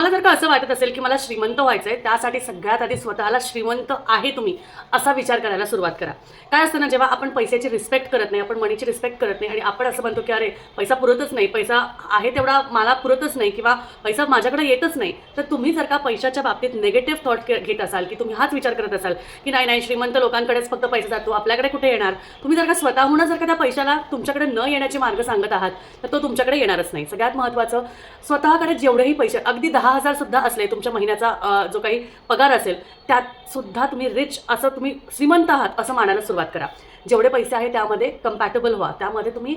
मला जर का असं वाटत असेल की मला श्रीमंत व्हायचं आहे त्यासाठी सगळ्यात आधी स्वतःला श्रीमंत आहे तुम्ही असा विचार करायला सुरुवात करा. काय असतं ना जेव्हा आपण पैशाची रिस्पेक्ट करत नाही आपण मनीची रिस्पेक्ट करत नाही आणि आपण असं म्हणतो की अरे पैसा पुरतच नाही पैसा आहे तेवढा मला पुरतच नाही किंवा पैसा माझ्याकडे येतच नाही तर तुम्ही जर का पैशाच्या बाबतीत निगेटिव्ह थॉट घेत असाल की तुम्ही हाच विचार करत असाल की नाही नाही श्रीमंत लोकांकडेच फक्त पैसा जातो आपल्याकडे कुठे येणार? तुम्ही जर का स्वतःहून जर का त्या पैशाला तुमच्याकडे न येण्याचे मार्ग सांगत आहात तर तो तुमच्याकडे येणारच नाही. सगळ्यात महत्त्वाचं स्वतःकडे जेवढेही पैसे अगदी दहा हजार सुद्धा असले तुमच्या महिन्याचा जो काही पगार असेल त्यात सुद्धा तुम्ही रिच असं तुम्ही श्रीमंत आहात असं मानायला सुरुवात करा. जेवढे पैसे आहे त्यामध्ये कम्पॅटेबल व्हा. त्यामध्ये तुम्ही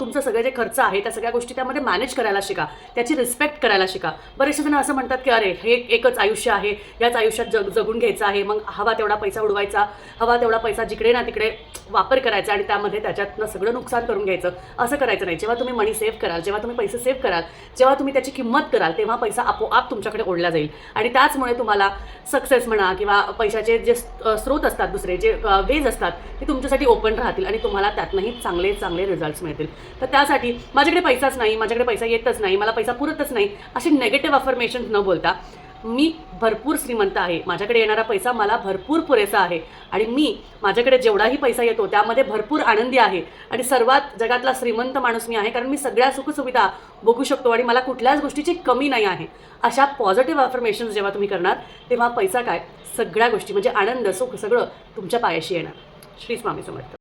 तुमचं सगळे जे खर्च आहे त्या सगळ्या गोष्टी त्यामध्ये मॅनेज करायला शिका. त्याची रिस्पेक्ट करायला शिका. बरेचसे जण असं म्हणतात की अरे हे एकच आयुष्य आहे. याच आयुष्यात जग जगून घ्यायचं आहे. मग हवा तेवढा पैसा उडवायचा. हवा तेवढा पैसा जिकडे ना तिकडे वापर करायचा आणि त्यामध्ये त्याच्यातनं सगळं नुकसान करून घ्यायचं. असं करायचं नाही. जेव्हा तुम्ही मनी सेव्ह कराल जेव्हा तुम्ही पैसे सेव्ह कराल जेव्हा तुम्ही त्याची किंमत कराल तेव्हा पैसा आपोआप तुमच्याकडे ओढला जाईल. आणि त्याचमुळे तुम्हाला सक्सेस म्हणा किंवा पैशाचे जे स्रोत असतात दुसरे जे वेज असतात ते तुमच्यासाठी ओपन राहतील आणि तुम्हाला त्यातनंही चांगले चांगले रिझल्ट्स मिळतील. तर त्यासाठी माझ्याकडे पैसाच नाही माझ्याकडे पैसा येतच नाही मला पैसा पुरतच नाही असे नेगेटिव्ह अफर्मेशन न बोलता मी भरपूर श्रीमंत आहे. माझ्याकडे येणारा पैसा मला भरपूर पुरेसा आहे. आणि मी माझ्याकडे जेवढाही पैसा येतो त्यामध्ये भरपूर आनंदी आहे. आणि सर्वात जगातला श्रीमंत माणूस मी आहे कारण मी सगळ्या सुखसुविधा बघू शकतो आणि मला कुठल्याच गोष्टीची कमी नाही आहे. अशा पॉझिटिव्ह अफर्मेशन्स जेव्हा तुम्ही करणार तेव्हा पैसा काय? सगळ्या गोष्टी म्हणजे आनंद सुख सगळं तुमच्या पायाशी येणार. श्री स्वामी समर्थ.